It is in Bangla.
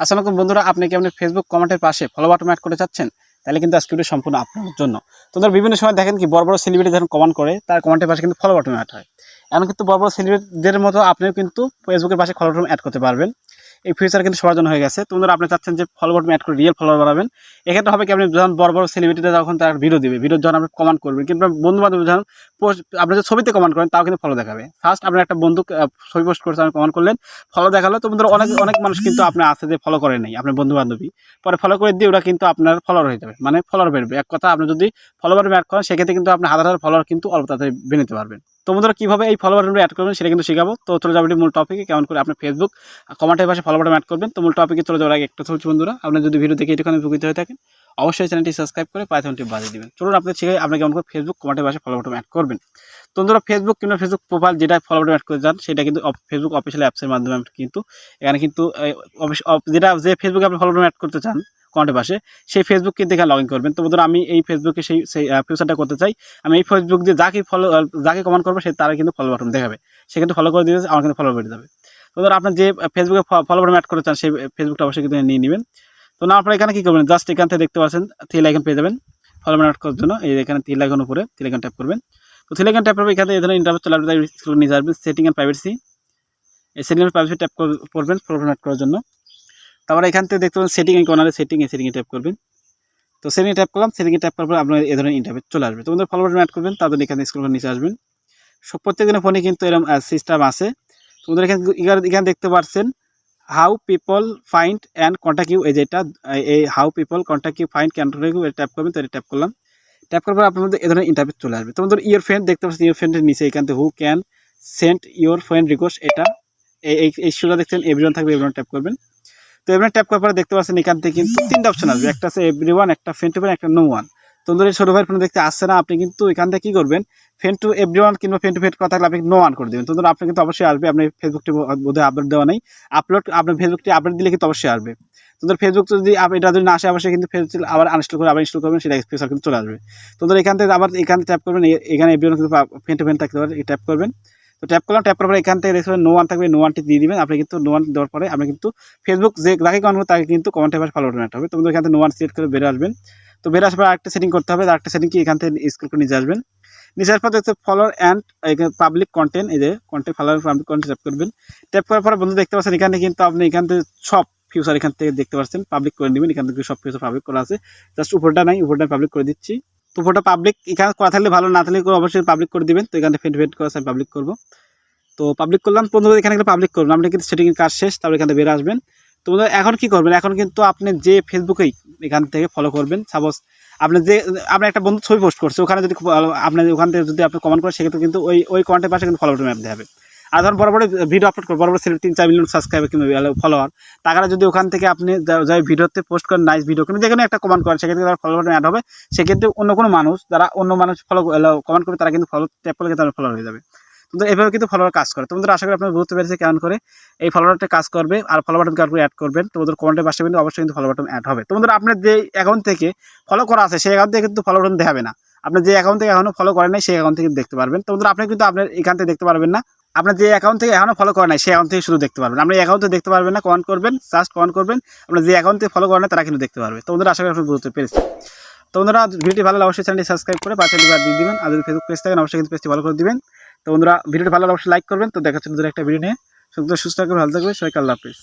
আসসালামু আলাইকুম বন্ধুরা, আপনি কি আপনি ফেসবুক কমেন্টের পাশে ফলো বাটন অ্যাড করতে চাচ্ছেন? তাহলে কিন্তু আজকে ভিডিও সম্পূর্ণ আপনার জন্য। তো ধর বিভিন্ন সময় দেখেন কি, বড় বড় সেলিব্রিটি যখন কমেন্ট করে, তার কমেন্টের পাশে কিন্তু ফলো বাটন অ্যাড হয়। এমন কিন্তু বড় বড় সেলিব্রিটিদের মতো আপনিও কিন্তু ফেসবুকের পাশে ফলো বাটন অ্যাড করতে পারবেন। এই ফিউচার কিন্তু সবার জন্য হয়ে গেছে। তো বন্ধুরা, আপনি চাচ্ছেন যে ফলো বাটন অ্যাড করে রিয়েল ফলোয়ার বাড়াবেন এক্ষেত্রে হবে কি, আপনি যখন বড় বড় সেলিব্রিটিরা যখন তার ভিডিও দিবে ভিডিও যখন আপনি কমেন্ট করবেন। কিংবা বন্ধু বান্ধব যখন পোস্ট আপনি যে ছবিতে কমেন্ট করেন, তাও কিন্তু ফলো দেখাবে। ফার্স্ট আপনার একটা বন্ধু ছবি পোস্ট করছে আপনি কমেন্ট করলেন ফলো দেখাল। তো বন্ধুরা, অনেক অনেক মানুষ কিন্তু আপনার আছে যে ফলো করে নেই আপনার বন্ধু বান্ধবী পরে ফলো করে দিয়ে ওরা কিন্তু আপনার ফলোয়ার হয়ে যাবে। মানে ফলোয়ার বেরবে এক কথা, আপনি যদি ফলোয়ার অ্যাড করেন সেক্ষেত্রে কিন্তু আপনি হাজার হাজার ফলোয়ার কিন্তু অল্প তাড়াতাড়ি নিতে পারবেন। তো বন্ধুরা কীভাবে এই ফলোয়ার অ্যাড করবেন সেটা কিন্তু শেখাবো। তো চলে যাবে মূল টপিকে কেমন করে আপনি ফেসবুক কমেন্টের পাশে ফলো বাটন অ্যাড করবেন। তো মূল টপিকে চলে যাওয়ার আগে একটা হচ্ছে বন্ধুরা, আপনি যদি ভিডিও দেখে এটুখানি উপকৃত হয়ে থাকেন, অবশ্যই চ্যানেলটি সাবস্ক্রাইব করে পাইথনটি বাজিয়ে দিবেন। চলুন আপনি শিখে আপনি কেমন করে ফেসবুক কমেন্টের পাশে ফলো বাটন অ্যাড করবেন। তো বন্ধুরা ফেসবুক কিংবা ফেসবুক প্রোফাইল যেটা ফলো বাটন অ্যাড করে যান, সেটা কিন্তু ফেসবুক অফিসিয়াল অ্যাপসের মাধ্যমে কিন্তু, এখানে কিন্তু যেটা যে ফেসবুকে আপনি ফলো বাটন অ্যাড করতে চান কমেন্টের পাশে সেই ফেসবুক কিন্তু এখানে লগ ইন করবেন। তো বন্ধুরা, আমি এই ফেসবুকে সেই সেই ফিউচারটা করতে চাই। আমি এই ফেসবুক দিয়ে যাকে ফলো যাকে কমেন্ট করব, সে তারা কিন্তু ফলো বাটন দেখাবে। সে কিন্তু ফলো করে দিয়ে আমার কিন্তু ফলো বেড়ে যাবে। তো ধরো আপনার যে ফেসবুকে ফলো বাটন অ্যাড করতে চান সেই ফেসবুকটা অবশ্যই কিন্তু নিয়ে নেবেন। তো না আপনারা এখানে কী করবেন? জাস্ট এখান থেকে দেখতে পাচ্ছেন থ্রি লাইকন পেয়ে যাবেন। ফলো বাটন অ্যাড করার জন্য, এই এখানে থ্রি লাইকন উপরে থ্রি লাইকন ট্যাপ করবেন। তো থ্রি লাইকন ট্যাপ করবে এখানে এই ধরনের ইন্টারভিউ চলে আসবে নিয়ে আসবেন সেটিং অ্যান্ড প্রাইভেসি এই সেটিং অ্যান্ড প্রাইভেসি ট্যাপ করবেন ফলো বাটন অ্যাড করার জন্য। তারপরে এখান থেকে দেখতে পাবেন সেটিং কর্নারে সেটিং এই সেটিংয়ে ট্যাপ করবেন। তো সেটিং ট্যাপ করলাম সেটিংয়ে ট্যাপ করার পর আপনার এই ধরনের ইন্টারভিউ চলে আসবে। তো আমাদের ফলো বাটন অ্যাড করবেন, তাদের এখানে স্ক্রল করে নিচে আসবেন। সব প্রত্যেকদিনের ফোনে কিন্তু এরকম সিস্টেম আছে। তোমাদের এখানে এখানে- দেখতে পাচ্ছেন how people find and contact you এই যেটা এই how people contact you find contact you tap করবেন, তো এটা ট্যাপ করলাম। ট্যাপ করার পর আপনাদের এ ধরনের ইন্টারভিউ চলে আসবে। তোমাদের ইয়োর ফ্রেন্ড দেখতে পাচ্ছেন ইয়োর ফ্রেন্ডের নিচে এখান থেকে who can send your friend request এটা, এই এই এই দেখছেন এভরিওয়ান থাকবে এভরিওয়ান ট্যাপ করবেন। তো এমনি ট্যাপ করার পরে দেখতে পাচ্ছেন এখান থেকে কিন্তু তিনটা অপশন আসবে। একটা আছে এভরি ওয়ান একটা ফ্রেন্ড টু একটা নো ওয়ান তোমাদের এই ছোটো ভাইয়ের ফোনে দেখতে আসছে না, আপনি কিন্তু এখান থেকে কী করবেন? ফ্রেন্ড টু এভরি ওয়ান কিংবা ফ্রেন্ড টু ফ্রেন্ড কথা আপনি নো ওয়ান করে দেবেন। তো ধরুন আপনি কিন্তু অবশ্যই আসবে। আপনি ফেসবুকটি বোধহয় আপলোড দেওয়া নেই। আপলোড আপনার ফেসবুকটি আপলোড দিলে কিন্তু অবশ্যই আসবে। তোদের ফেসবুক যদি এটা যদি না আসে, অবশ্যই কিন্তু ফেসবুক আবার আনস্টল করে, আবার ইনস্টল করবেন, সেটা এক্সপ্রেস কিন্তু চলে আসবে। তোদের এখান থেকে আবার, এখানে ট্যাপ করবেন এখানে এভরি ওয়ান কিন্তু ফ্রেন্ড টু ফ্রেন্ড থাকতে পারে ট্যাপ করবেন। তো ট্যাপ করলাম ট্যাপ করার পরে এখান থেকে দেখবেন নো ওয়ান থাকবে নো ওয়ানটি দিয়ে দিবেন। আপনি কিন্তু নো ওয়ান দেওয়ার পরে আপনি কিন্তু ফেসবুক যে যাকে কমেন্ট করবে তাকে কিন্তু কমেন্টে পাশে ফলো বাটন হবে। তোমাদের এখান থেকে নো ওয়ান সিলেক্ট করে বেরো আসবেন। তো বেরো আসার পর আরেকটা সেটিং করতে হবে, আরেকটা সেটিং কি? এখান থেকে স্কুল করে নিচে আসবেন। আসার পর দেখতে ফলোয়ার অ্যান্ড পাবলিক কন্টেন্ট এই যে content follower public content tap করবেন। ট্যাপ করার পরে বন্ধু দেখতে পাচ্ছেন এখানে কিন্তু আপনি এখান থেকে সব ফিউচার এখান থেকে দেখতে পাচ্ছেন পাবলিক করে নেবেন। এখান থেকে সব ফিউচার পাবলিক করা আছে। জাস্ট উপরটা নাই, উপরটা পাবলিক করে দিচ্ছি। তো উপরটা পাবলিক এখানে করা থাকলে ভালো, না থাকলে অবশ্যই পাবলিক করে দিবেন। তো এখানে ফেন্ট ফেন্ট করে আমি পাবলিক করব। তো পাবলিক করলাম বন্ধু এখানে পাবলিক করবেন আপনি কিন্তু সেটিং কাজ শেষ, তারপরে এখান থেকে বেরো আসবেন। তো এখন কি করবেন? এখন কিন্তু আপনি যে ফেসবুকেই এখান থেকে ফলো করবেন। সাপোজ আপনি যে আপনার একটা বন্ধু ছবি পোস্ট করছে, ওখানে যদি খুব ভালো- আপনি ওখান থেকে যদি আপনি কমেন্ট করেন, সেক্ষেত্রে কিন্তু ওই ওই কমেন্টের পাশে কিন্তু ফলো বাটন দেবে আর ধরুন বড় বড় ভিডিও আপলোড করে বড় বড় সেলিব্রিটি তিন চার মিলিয়ন সাবস্ক্রাইবার কিংবা ফলোয়ার তারা যদি ওখান থেকে আপনি যাই ভিডিওতে পোস্ট করেন নাইস ভিডিও কিন্তু যেখানে একটা কমেন্ট করেন সেক্ষেত্রে তার ফলো বাটন অ্যাড হবে, সেক্ষেত্রে অন্য কোনো মানুষ, যারা অন্য মানুষ ফলো কমেন্ট করবে, তারা কিন্তু ফলো ট্যাপ করলে কিন্তু ফলো হয়ে যাবে। তোমাদের এভাবে কিন্তু ফলোয়ার কাজ করে। তোমাদের আশা করি আপনার বুঝতে পেরেছে কেমন করে এই ফলোয়ারটা কাজ করবে, আর ফলো বাটন করে অ্যাড করবেন। তোমাদের কমেন্টের পাশে কিন্তু অবশ্যই কিন্তু ফলো বাটন অ্যাড হবে। তোমাদের আপনার যে অ্যাকাউন্ট থেকে ফলো করা আছে, সেই অ্যাকাউন্ট থেকে কিন্তু ফলো বাটন দেখাবে না। আপনি যে অ্যাকাউন্ট থেকে এখনও ফলো করেন নাই, সেই অ্যাকাউন্ট থেকে দেখতে পারবেন। তোমাদের আপনি কিন্তু আপনার এখান থেকে দেখতে পারবেন না। আপনার যে অ্যাকাউন্ট থেকে এখনও ফলো করে নাই, সেই অ্যাকাউন্ট থেকে শুধু দেখতে পারবেন। আপনি অ্যাকাউন্ট থেকে দেখতে পারবেন না কমেন্ট করবেন জাস্ট কমেন্ট করবেন। আপনার যে অ্যাকাউন্ট থেকে ফলো করে না তারা কিন্তু দেখতে পারবে। তোমাদের আশা করি আপনার বুঝতে পেরেছি তো বন্ধুরা, ভিডিওটি ভালো লাগলে অবশ্যই চ্যানেলটি সাবস্ক্রাইব করে পাঁচ দিয়ে দিবেন। আর যদি ফেসবুক পেজ থাকেন, অবশ্যই কিন্তু পেজটি ভালো করে দিবেন। তো বন্ধুরা, ভিডিওটি ভালো লাগলে অবশ্যই লাইক করবেন। তো দেখা হচ্ছে একটা ভিডিও নিয়ে। সুস্থ থাকবে ভালো থাকবে সবাইকে আল্লাহ হাফিজ।